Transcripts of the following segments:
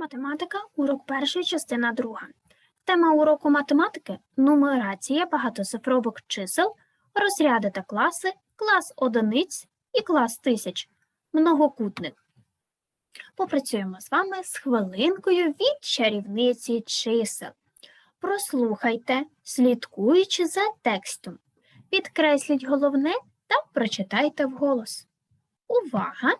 Математика, урок перший, частина друга. Тема уроку математики нумерація багатоцифрових чисел, розряди та класи, клас одиниць і клас тисяч, многокутник. Попрацюємо з вами з хвилинкою від чарівниці чисел. Прослухайте, слідкуючи за текстом. Підкресліть головне та прочитайте вголос. Увага!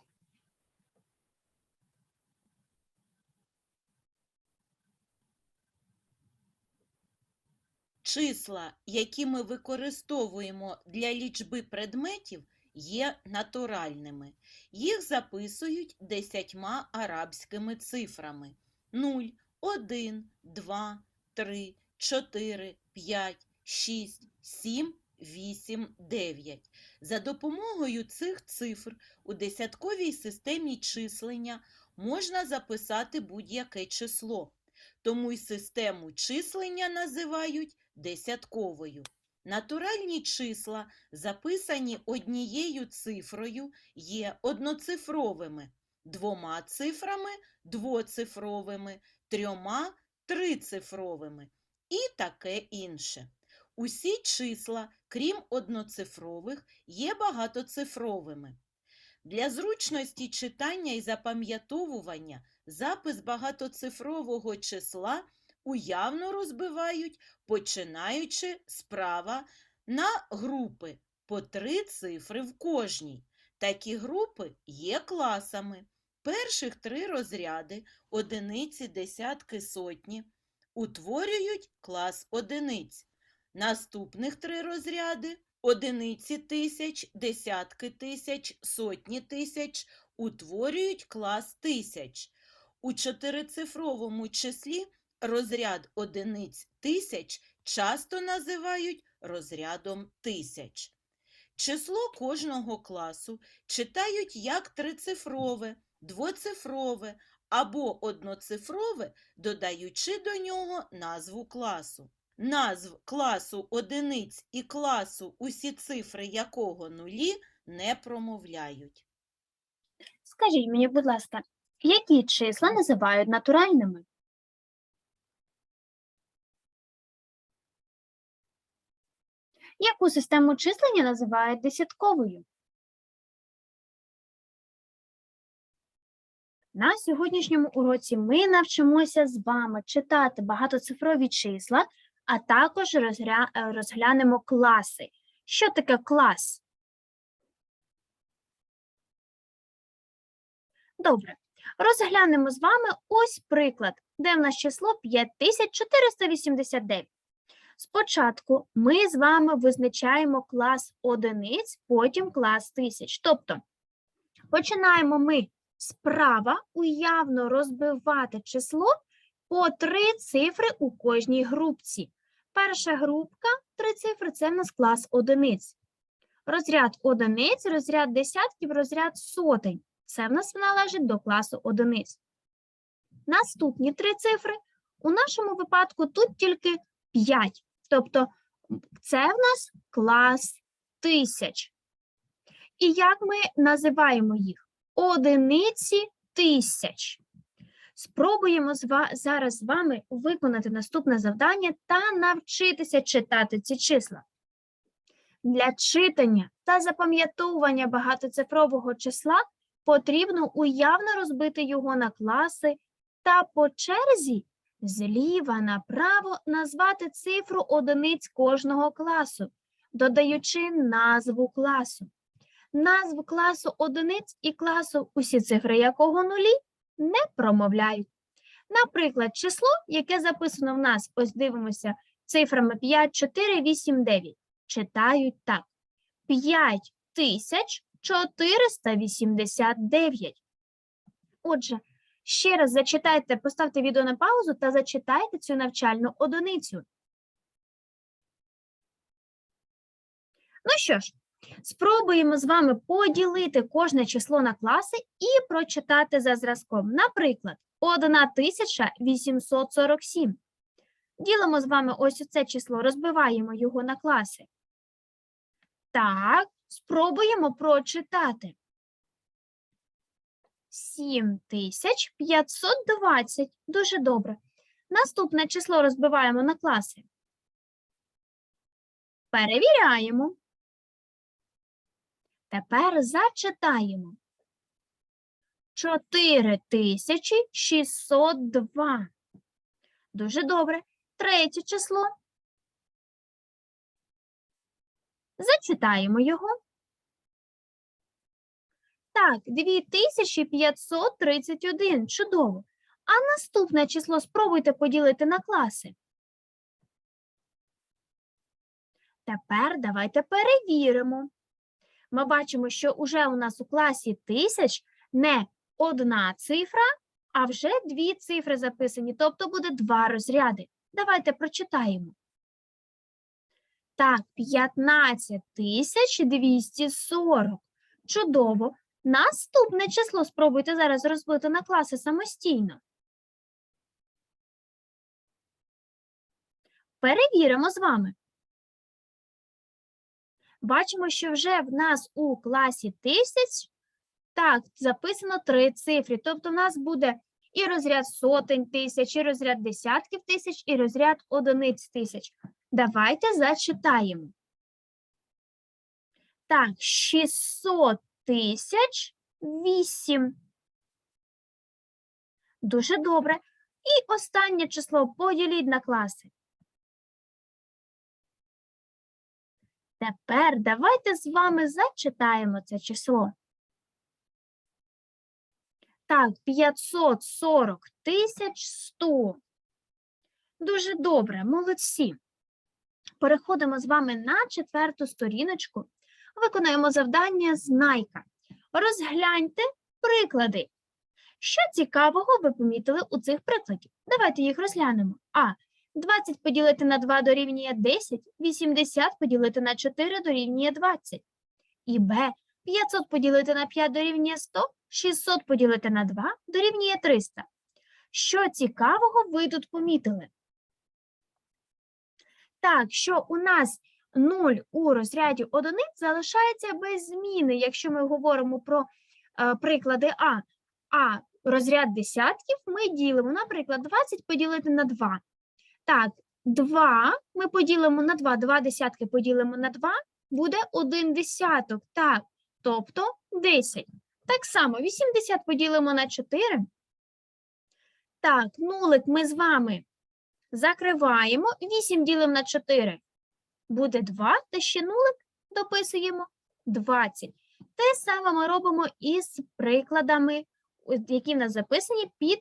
Числа, які ми використовуємо для лічби предметів, є натуральними. Їх записують десятьма арабськими цифрами: 0, 1, 2, 3, 4, 5, 6, 7, 8, 9. За допомогою цих цифр у десятковій системі числення можна записати будь-яке число. Тому й систему числення називають десятковою. Натуральні числа, записані однією цифрою, є одноцифровими, двома цифрами двоцифровими, трьома трицифровими і таке інше. Усі числа, крім одноцифрових, є багатоцифровими. Для зручності читання і запам'ятовування запис багатоцифрового числа уявно розбивають, починаючи справа на групи по три цифри в кожній. Такі групи є класами. Перших три розряди одиниці, десятки, сотні утворюють клас одиниць. Наступних три розряди одиниці тисяч, десятки тисяч, сотні тисяч утворюють клас тисяч. У чотирицифровому числі розряд одиниць тисяч часто називають розрядом тисяч. Число кожного класу читають як трицифрове, двоцифрове або одноцифрове, додаючи до нього назву класу. Назв класу одиниць і класу, усі цифри якого нулі, не промовляють. Скажіть мені, будь ласка, які числа називають натуральними? Яку систему числення називають десятковою? На сьогоднішньому уроці ми навчимося з вами читати багатоцифрові числа, а також розгля- розглянемо класи. Що таке клас? Добре, розглянемо з вами ось приклад, де в нас число 5489. Спочатку ми з вами визначаємо клас одиниць, потім клас тисяч. Тобто починаємо ми справа уявно розбивати число по три цифри у кожній групці. Перша групка три цифри це в нас клас одиниць. Розряд одиниць, розряд десятків, розряд сотень. Це в нас належить до класу одиниць. Наступні три цифри. У нашому випадку тут тільки 5. Тобто це в нас клас тисяч. І як ми називаємо їх? Одиниці тисяч. Спробуємо зараз з вами виконати наступне завдання та навчитися читати ці числа. Для читання та запам'ятовування багатоцифрового числа потрібно уявно розбити його на класи та по черзі зліва направо назвати цифру одиниць кожного класу, додаючи назву класу. Назву класу одиниць і класу, усі цифри якого нулі, не промовляють. Наприклад, число, яке записано в нас, ось дивимося, цифрами 5, 4, 8, 9, читають так. 5 тисяч 489. Отже, ще раз зачитайте, поставте відео на паузу та зачитайте цю навчальну одиницю. Ну що ж, спробуємо з вами поділити кожне число на класи і прочитати за зразком. Наприклад, 1847. Ділимо з вами ось це число, розбиваємо його на класи. Так, спробуємо прочитати. 7520. Дуже добре. Наступне число розбиваємо на класи. Перевіряємо. Тепер зачитаємо. 4602. Дуже добре. Третє число. Зачитаємо його. Так, 2531. Чудово. А наступне число спробуйте поділити на класи. Тепер давайте перевіримо. Ми бачимо, що уже у нас у класі тисяч не одна цифра, а вже дві цифри записані, тобто буде два розряди. Давайте прочитаємо. Так, 15240. Чудово. Наступне число спробуйте зараз розбити на класи самостійно. Перевіримо з вами. Бачимо, що вже в нас у класі тисяч так, записано три цифри. Тобто в нас буде і розряд сотень тисяч, і розряд десятків тисяч, і розряд одиниць тисяч. Давайте зачитаємо. Так, 600 тисяч 8. Дуже добре. І останнє число поділіть на класи. Тепер давайте з вами зачитаємо це число. Так, 540 тисяч 100. Дуже добре, молодці. Переходимо з вами на четверту сторіночку. Виконуємо завдання знайка. Розгляньте приклади. Що цікавого ви помітили у цих прикладів? Давайте їх розглянемо. А. 20 поділити на 2 дорівнює 10, 80 поділити на 4 дорівнює 20. І Б. 500 поділити на 5 дорівнює 100, 600 поділити на 2 дорівнює 300. Що цікавого ви тут помітили? Так, що у нас 0 у розряді одиниць залишається без зміни, якщо ми говоримо про е, приклади А. А розряд десятків ми ділимо, наприклад, 20 поділити на 2. Так, 2 ми поділимо на 2, 2 десятки поділимо на 2, буде 1 десяток. Так, тобто 10. Так само 80 поділимо на 4. Так, нулик ми з вами закриваємо. 8 ділимо на 4. Буде 2, та ще нулик дописуємо 20. Те саме ми робимо із прикладами, які в нас записані під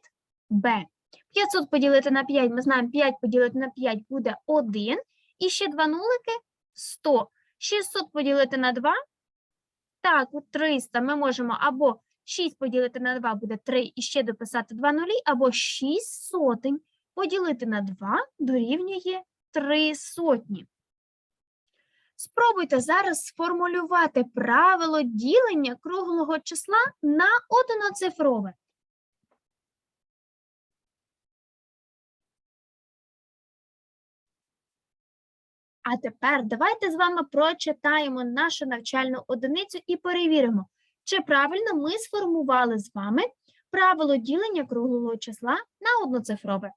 Б. 500 поділити на 5, ми знаємо, 5 поділити на 5 буде 1. І ще два нулики 100. 600 поділити на 2. Так, 300 ми можемо або 6 поділити на 2 буде 3 і ще дописати 2 нулі, або 6 сотень поділити на 2 дорівнює 3 сотні. Спробуйте зараз сформулювати правило ділення круглого числа на одноцифрове. А тепер давайте з вами прочитаємо нашу навчальну одиницю і перевіримо, чи правильно ми сформували з вами правило ділення круглого числа на одноцифрове.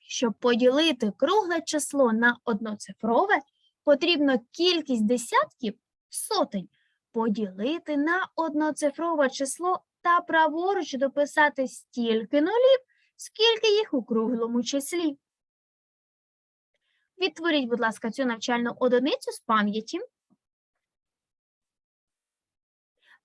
Щоб поділити кругле число на одноцифрове, потрібно кількість десятків сотень поділити на одноцифрове число та праворуч дописати стільки нулів, скільки їх у круглому числі. Відтворіть, будь ласка, цю навчальну одиницю з пам'яті.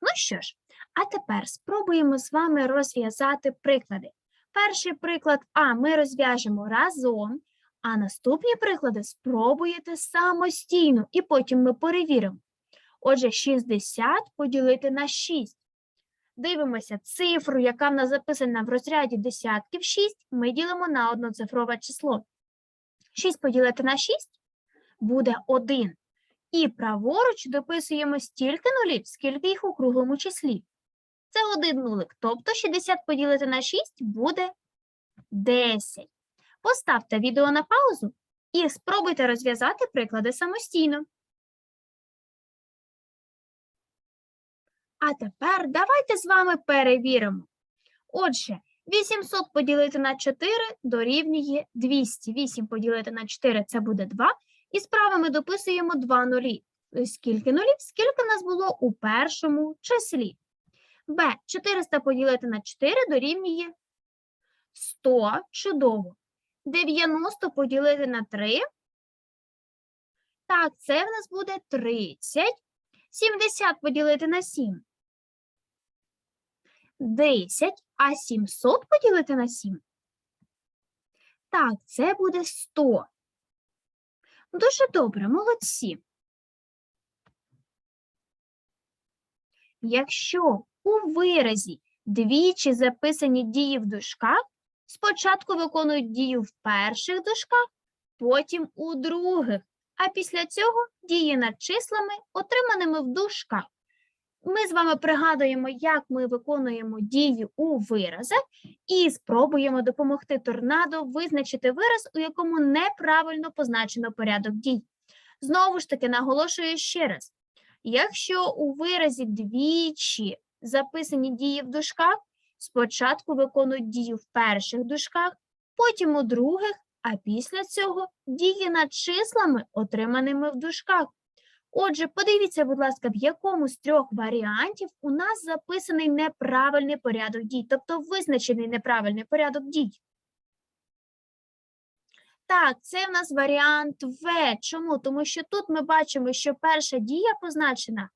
Ну що ж, а тепер спробуємо з вами розв'язати приклади. Перший приклад А ми розв'яжемо разом, а наступні приклади спробуєте самостійно, і потім ми перевіримо. Отже, 60 поділити на 6. Дивимося цифру, яка в нас записана в розряді десятків 6, ми ділимо на одноцифрове число. 6 поділити на 6 буде 1. І праворуч дописуємо стільки нулів, скільки їх у круглому числі. Це один нулик, тобто 60 поділити на 6 буде 10. Поставте відео на паузу і спробуйте розв'язати приклади самостійно. А тепер давайте з вами перевіримо. Отже, 800 поділити на 4 дорівнює 200. 8 поділити на 4 це буде 2. І справа ми дописуємо 2 нулі. Скільки нулів? Скільки нас було у першому числі? Б. 400 поділити на 4 дорівнює 100. Чудово. 90 поділити на 3. Так, це в нас буде 30. 70 поділити на 7. 10, а 700 поділити на 7. Так, це буде 100. Дуже добре, молодці. Якщо у виразі двічі записані дії в дужках, спочатку виконують дію в перших дужках, потім у других, а після цього дії над числами, отриманими в дужках. Ми з вами пригадуємо, як ми виконуємо дії у виразах, і спробуємо допомогти торнадо визначити вираз, у якому неправильно позначено порядок дій. Знову ж таки, наголошую ще раз: якщо у виразі двічі записані дії в дужках, спочатку виконують дію в перших дужках, потім у других, а після цього дії над числами, отриманими в дужках. Отже, подивіться, будь ласка, в якому з трьох варіантів у нас записаний неправильний порядок дій, тобто визначений неправильний порядок дій. Так, це в нас варіант В. Чому? Тому що тут ми бачимо, що перша дія позначена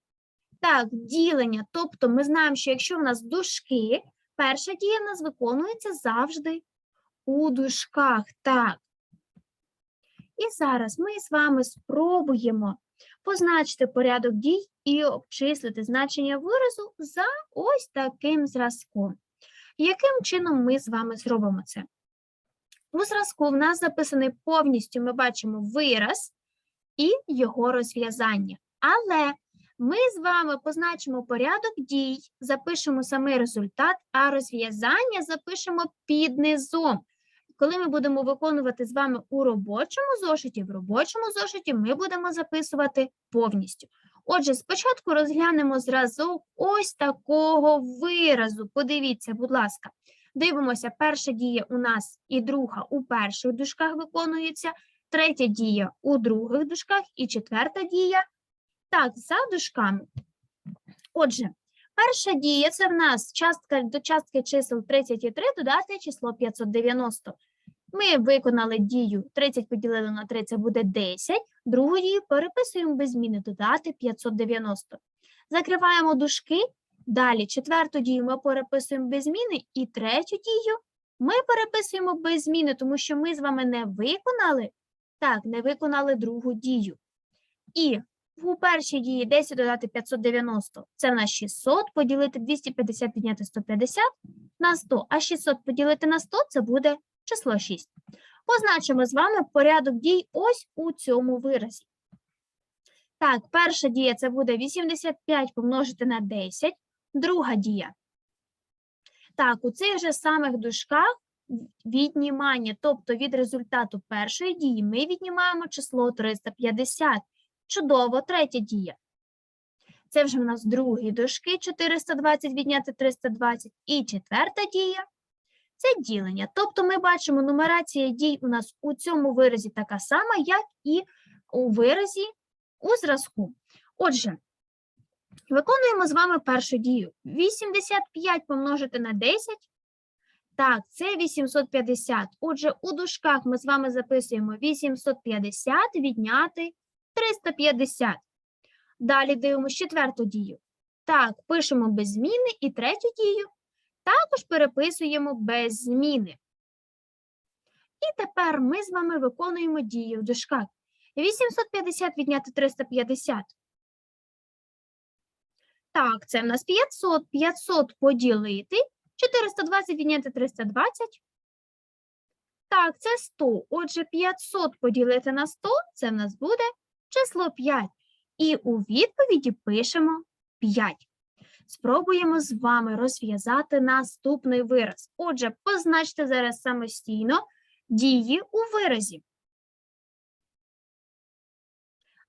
так, ділення. Тобто ми знаємо, що якщо в нас дужки, перша дія в нас виконується завжди у дужках. Так. І зараз ми з вами спробуємо позначити порядок дій і обчислити значення виразу за ось таким зразком. Яким чином ми з вами зробимо це? У зразку в нас записаний повністю, ми бачимо вираз і його розв'язання. Але ми з вами позначимо порядок дій, запишемо самий результат, а розв'язання запишемо під низом. Коли ми будемо виконувати з вами у робочому зошиті, в робочому зошиті ми будемо записувати повністю. Отже, спочатку розглянемо зразок ось такого виразу. Подивіться, будь ласка. Дивимося, перша дія у нас і друга у перших дужках виконується, третя дія у других дужках і четверта дія так, за дужками. Отже, перша дія це в нас частка до частки чисел 30 і 3 додати число 590. Ми виконали дію 30 поділили на 3, це буде 10. Другу дію переписуємо без зміни додати 590. Закриваємо дужки. Далі четверту дію ми переписуємо без зміни, і третю дію ми переписуємо без зміни, тому що ми з вами не виконали, так, не виконали другу дію. І у першій дії 10 додати 590 – це в нас 600, поділити 250, підняти 150 на 100, а 600 поділити на 100 – це буде число 6. Позначимо з вами порядок дій ось у цьому виразі. Так, перша дія це буде 85 помножити на 10, друга дія. Так, у цих же самих дужках віднімання, тобто від результату першої дії ми віднімаємо число 350. Чудово, третя дія. Це вже в нас другі дужки 420 відняти 320. І четверта дія це ділення. Тобто ми бачимо, нумерація дій у нас у цьому виразі така сама, як і у виразі у зразку. Отже, виконуємо з вами першу дію. 85 помножити на 10. Так, це 850. Отже, у дужках ми з вами записуємо 850 відняти 350. Далі дивимося четверту дію. Так, пишемо без зміни і третю дію також переписуємо без зміни. І тепер ми з вами виконуємо дію в дужках. 850 відняти 350. Так, це в нас 500. 500 поділити. 420 відняти 320. Так, це 100. Отже, 500 поділити на 100 – це в нас буде число 5. І у відповіді пишемо 5. Спробуємо з вами розв'язати наступний вираз. Отже, позначте зараз самостійно дії у виразі.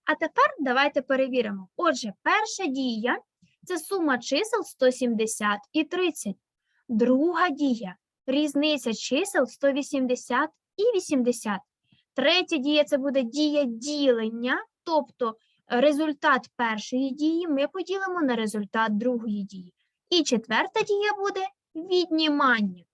А тепер давайте перевіримо. Отже, перша дія Це сума чисел 170 і 30. Друга дія різниця чисел 180 і 80. Третя дія це буде дія ділення, тобто е, результат першої дії ми поділимо на результат другої дії. І четверта дія буде віднімання.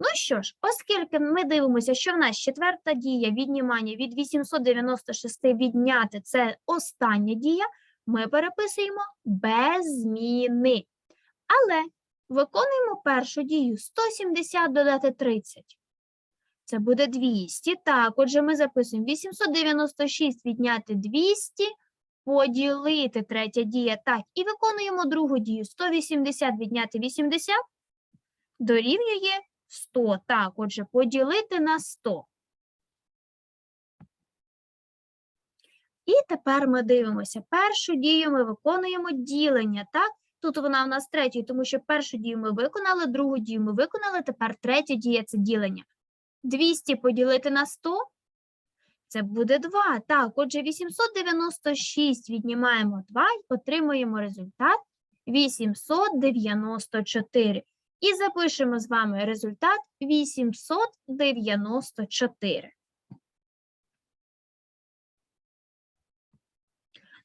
Ну що ж, оскільки ми дивимося, що в нас четверта дія віднімання від 896 відняти це остання дія, ми переписуємо без зміни. Але виконуємо першу дію 170 додати 30. Це буде 200. Так, отже, ми записуємо 896 відняти 200, поділити третя дія. Так, і виконуємо другу дію 180 відняти 80 дорівнює 100. Так, отже, поділити на 100. І тепер ми дивимося. Першу дію ми виконуємо ділення, так? Тут вона в нас третя, тому що першу дію ми виконали, другу дію ми виконали, тепер третя дія це ділення. 200 поділити на 100 це буде 2. Так, отже, 896 віднімаємо 2 і отримуємо результат 894. І запишемо з вами результат 894.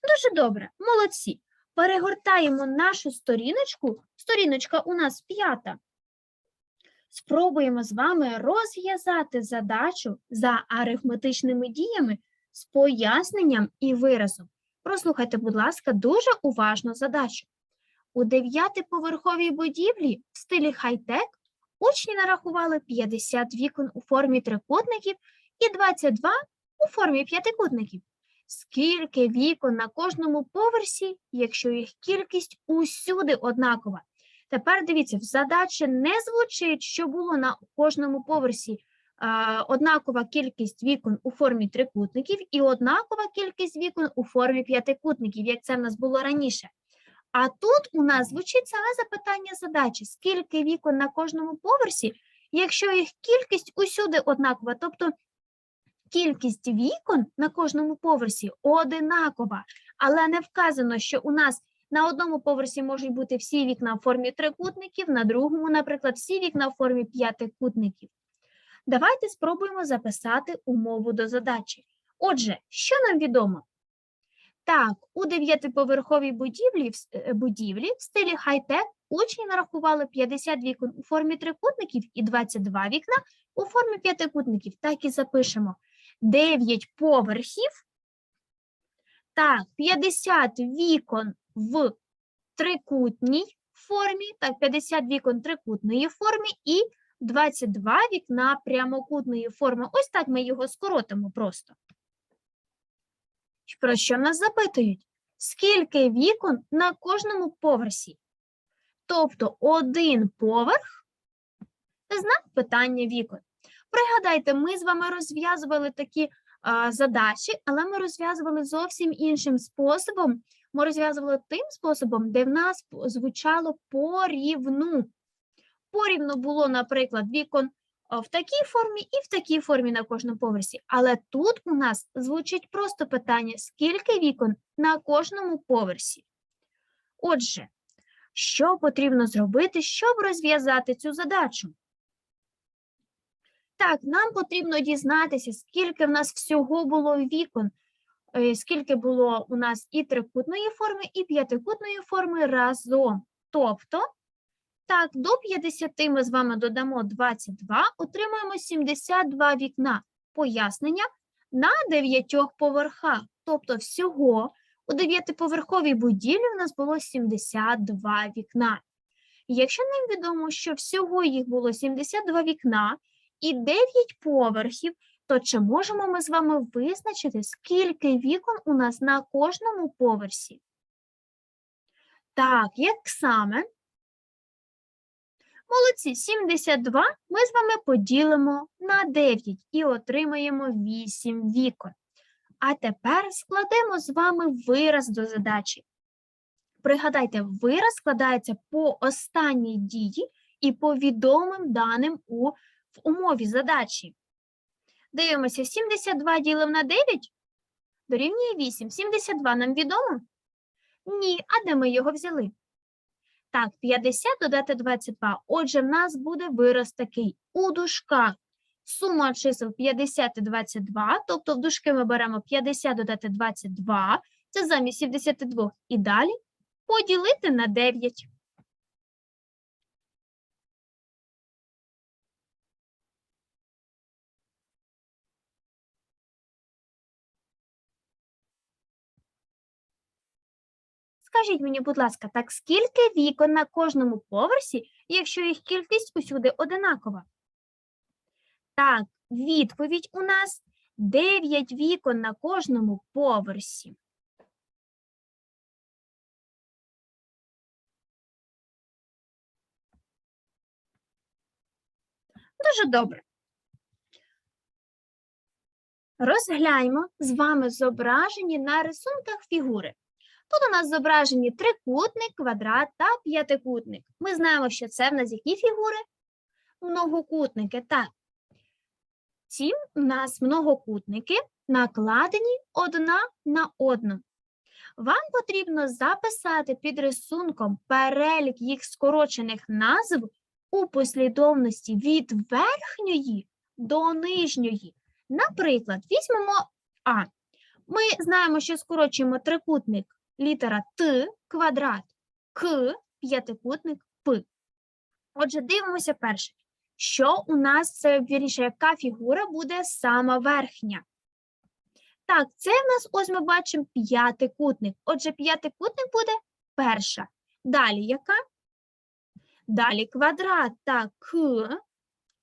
Дуже добре, молодці. Перегортаємо нашу сторіночку. Сторіночка у нас п'ята. Спробуємо з вами розв'язати задачу за арифметичними діями з поясненням і виразом. Прослухайте, будь ласка, дуже уважно задачу. У дев'ятиповерховій будівлі в стилі хай-тек учні нарахували 50 вікон у формі трикутників і 22 у формі п'ятикутників. Скільки вікон на кожному поверсі, якщо їх кількість усюди однакова? Тепер дивіться, в задачі не звучить, що було на кожному поверсі однакова кількість вікон у формі трикутників і однакова кількість вікон у формі п'ятикутників, як це в нас було раніше. А тут у нас звучить саме запитання задачі: скільки вікон на кожному поверсі, якщо їх кількість усюди однакова, тобто кількість вікон на кожному поверсі одинакова, але не вказано, що у нас на одному поверсі можуть бути всі вікна в формі трикутників, на другому, наприклад, всі вікна в формі п'ятикутників. Давайте спробуємо записати умову до задачі. Отже, що нам відомо? Так, у дев'ятиповерховій будівлі, е, будівлі в стилі хай-тек учні нарахували 50 вікон у формі трикутників і 22 вікна у формі п'ятикутників. Так і запишемо. 9 поверхів. Так, 50 вікон в трикутній формі, так, 50 вікон трикутної формі і 22 вікна прямокутної форми. Ось так ми його скоротимо просто. Про що нас запитують? Скільки вікон на кожному поверсі? Тобто один поверх знак питання вікон. Пригадайте, ми з вами розв'язували такі а, задачі, але ми розв'язували зовсім іншим способом. Ми розв'язували тим способом, де в нас звучало порівну. Порівну було, наприклад, вікон в такій формі і в такій формі на кожному поверсі. Але тут у нас звучить просто питання: скільки вікон на кожному поверсі? Отже, що потрібно зробити, щоб розв'язати цю задачу? Так, нам потрібно дізнатися, скільки в нас всього було вікон, скільки було у нас і трикутної форми, і п'ятикутної форми разом. Тобто, так, до 50 ми з вами додамо 22, отримаємо 72 вікна. Пояснення на 9 поверхах. Тобто, всього у 9-поверховій будівлі у нас було 72 вікна. Якщо нам відомо, що всього їх було 72 вікна, і 9 поверхів, то чи можемо ми з вами визначити, скільки вікон у нас на кожному поверсі? Так, як саме? Молодці, 72 ми з вами поділимо на 9 і отримаємо 8 вікон. А тепер складемо з вами вираз до задачі. Пригадайте, вираз складається по останній дії і по відомим даним у в умові задачі. Дивимося, 72 ділимо на 9 дорівнює 8. 72 нам відомо? Ні, а де ми його взяли? Так, 50 додати 22. Отже, в нас буде вираз такий. У дужках сума чисел 50 і 22, тобто в дужки ми беремо 50 додати 22, це замість 72. І далі поділити на 9. Скажіть мені, будь ласка, так скільки вікон на кожному поверсі, якщо їх кількість усюди одинакова? Так, відповідь у нас 9 вікон на кожному поверсі. Дуже добре. Розгляньмо з вами зображені на рисунках фігури. Тут у нас зображені трикутник, квадрат та п'ятикутник. Ми знаємо, що це в нас які фігури? Многокутники. Так. Ці у нас многокутники накладені одна на одну. Вам потрібно записати під рисунком перелік їх скорочених назв у послідовності від верхньої до нижньої. Наприклад, візьмемо А. Ми знаємо, що скорочуємо трикутник літера Т, квадрат, К, п'ятикутник, П. Отже, дивимося перше. Що у нас, це, вірніше, яка фігура буде сама верхня? Так, це в нас, ось ми бачимо п'ятикутник. Отже, п'ятикутник буде перша. Далі яка? Далі квадрат, так, К.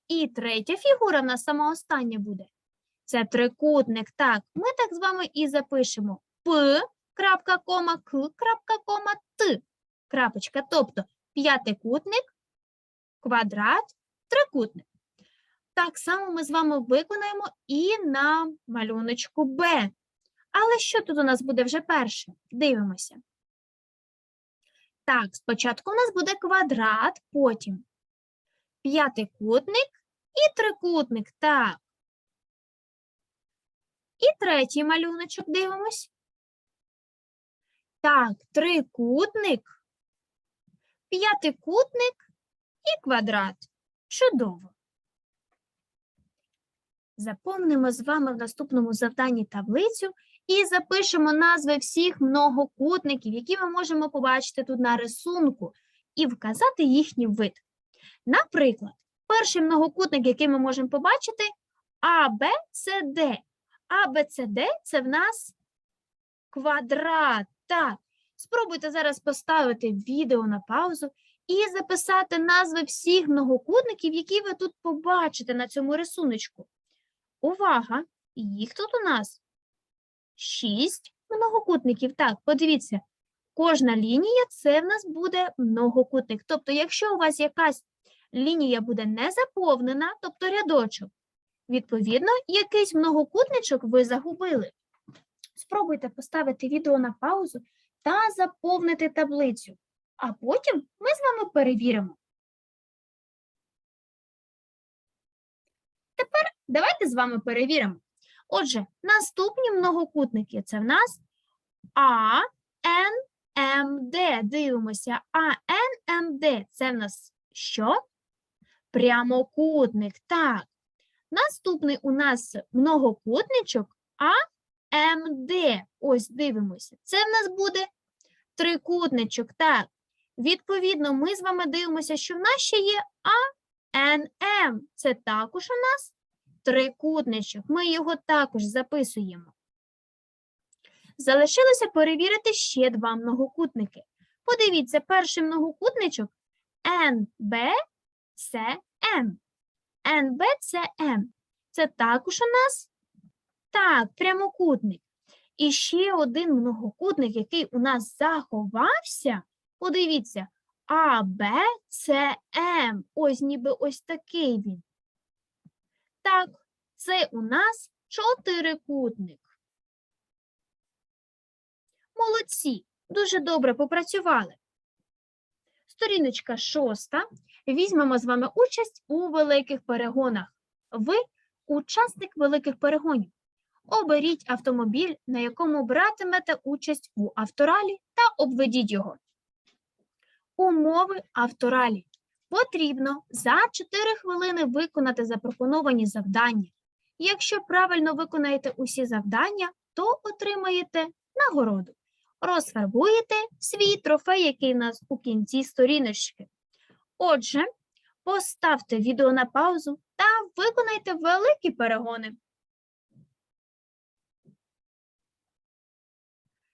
І третя фігура в нас сама остання буде. Це трикутник. Так, ми так з вами і запишемо П, крапка, кома, К, крапка, кома, Т, крапочка. Тобто п'ятикутник, квадрат, трикутник. Так само ми з вами виконаємо і на малюночку Б. Але що тут у нас буде вже перше? Дивимося. Так, спочатку у нас буде квадрат, потім п'ятикутник і трикутник. Так. І третій малюночок дивимось. Так, трикутник, п'ятикутник і квадрат. Чудово. Заповнимо з вами в наступному завданні таблицю і запишемо назви всіх многокутників, які ми можемо побачити тут на рисунку, і вказати їхній вид. Наприклад, перший многокутник, який ми можемо побачити, С, Д – це в нас квадрат. Так, спробуйте зараз поставити відео на паузу і записати назви всіх многокутників, які ви тут побачите на цьому рисуночку. Увага! Їх тут у нас шість многокутників. Так, подивіться, кожна лінія це в нас буде многокутник. Тобто, якщо у вас якась лінія буде не заповнена, тобто рядочок, відповідно, якийсь многокутничок ви загубили. Спробуйте поставити відео на паузу та заповнити таблицю, а потім ми з вами перевіримо. Тепер Давайте з вами перевіримо. Отже, наступні многокутники це в нас А, Н, М, Д. Дивимося. А, Н, М, Д. Це в нас що? Прямокутник. Так. Наступний у нас многокутничок А, Д. Ось дивимося. Це в нас буде трикутничок. Так. Відповідно, ми з вами дивимося, що в нас ще є А, Н, М. Це також у нас трикутничок. Ми його також записуємо. Залишилося перевірити ще два многокутники. Подивіться, перший многокутничок НБ це М. НБ це М. Це також у нас так, прямокутник. І ще один многокутник, який у нас заховався. Подивіться, А, Б, С, М. Ось ніби ось такий він. Так, це у нас чотирикутник. Молодці, дуже добре попрацювали. Сторіночка шоста. Візьмемо з вами участь у великих перегонах. Ви учасник великих перегонів. Оберіть автомобіль, на якому братимете участь у авторалі та обведіть його. Умови авторалі. Потрібно за 4 хвилини виконати запропоновані завдання. Якщо правильно виконаєте усі завдання, то отримаєте нагороду. Розфарбуєте свій трофей, який у нас у кінці сторіночки. Отже, поставте відео на паузу та виконайте великі перегони.